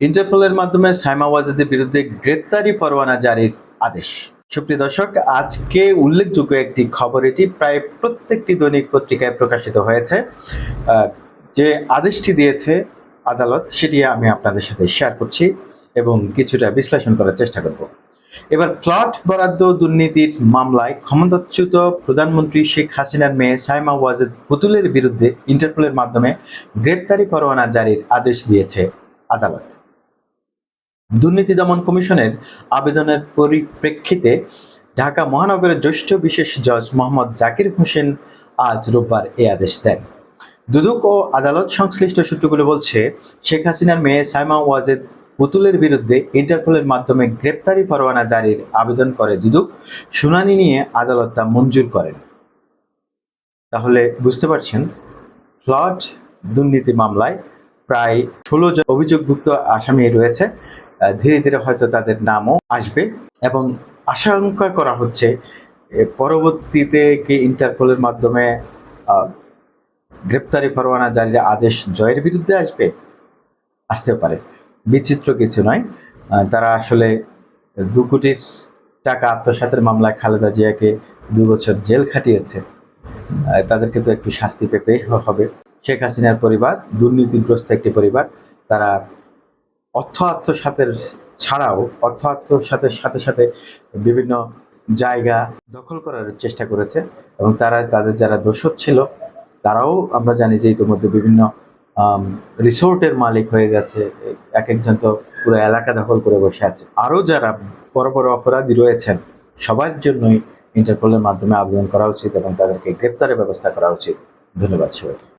ইন্টারপোলের মাধ্যমে সাইমা ওয়াজেদের বিরুদ্ধে গ্রেপ্তারি পরোয়ানা জারির আদেশ। সুপ্রিয় দর্শক, আজকে উল্লেখযোগ্য একটি খবর, এটি প্রায় প্রত্যেকটি দৈনিক পত্রিকায় প্রকাশিত হয়েছে। যে আদেশটি দিয়েছে আদালত, সেটি আমি আপনাদের সাথে শেয়ার করছি এবং কিছুটা বিশ্লেষণ করার চেষ্টা করব। এবার প্লট বরাদ্দ দুর্নীতির মামলায় ক্ষমতাচ্যুত প্রধানমন্ত্রী শেখ হাসিনার মেয়ে সাইমা ওয়াজেদ পুতুলের বিরুদ্ধে ইন্টারপোলের মাধ্যমে গ্রেপ্তারি পরোয়ানা জারির আদেশ দিয়েছে আদালত। দুর্নীতি দমন কমিশনের আবেদনের পরিপ্রেক্ষিতে ঢাকা মহানগরের জ্যেষ্ঠ বিশেষ জজ মোহাম্মদ জাকির হোসেন আজ রোববার এই আদেশ দেন। দুদক ও আদালত সংশ্লিষ্ট সূত্রগুলো বলছে, শেখ হাসিনার মেয়ে সাইমা ওয়াজেদ পুতুলের বিরুদ্ধে ইন্টারপোলের মাধ্যমে গ্রেপ্তারি পরোয়ানা জারির আবেদন করে দুদক, শুনানি নিয়ে আদালত তা মঞ্জুর করেন। তাহলে বুঝতে পারছেন, ফ্লড দুর্নীতি মামলায় প্রায় ষোলো অভিযোগভুক্ত আসামি রয়েছে। ধীরে ধীরে হয়তো তাদের নামও আসবে এবং আশঙ্কা করা হচ্ছে পরবর্তীতে কি ইন্টারপোলের মাধ্যমে গ্রেপ্তারি পরোয়ানা জারির আদেশ জয়ের বিরুদ্ধে আসবে? আসতে পারে। বিচিত্র কিছু নয়। তারা আসলে দু কোটির টাকা আত্মসাতের মামলায় খালেদা জিয়াকে দু বছর জেল খাটিয়েছে। তাদেরকে তো একটু শাস্তি পেতেই হবে। শেখ হাসিনার পরিবার, দুর্নীতিগ্রস্ত একটি পরিবার, তারা অর্থ আত্মসাতের ছাড়াও অর্থ আত্মসাতের সাথে সাথে বিভিন্ন জায়গা দখল করার চেষ্টা করেছে এবং তারা, তাদের যারা দোষর ছিল, তারাও আমরা জানি যে ইতিমধ্যে বিভিন্ন রিসোর্টের মালিক হয়ে গেছে। এক একজন তো পুরো এলাকা দখল করে বসে আছে। আরও যারা বড় বড় অপরাধী রয়েছেন, সবার জন্যই ইন্টারপোলের মাধ্যমে আবেদন করা উচিত এবং তাদেরকে গ্রেপ্তারের ব্যবস্থা করা উচিত। ধন্যবাদ সবাইকে।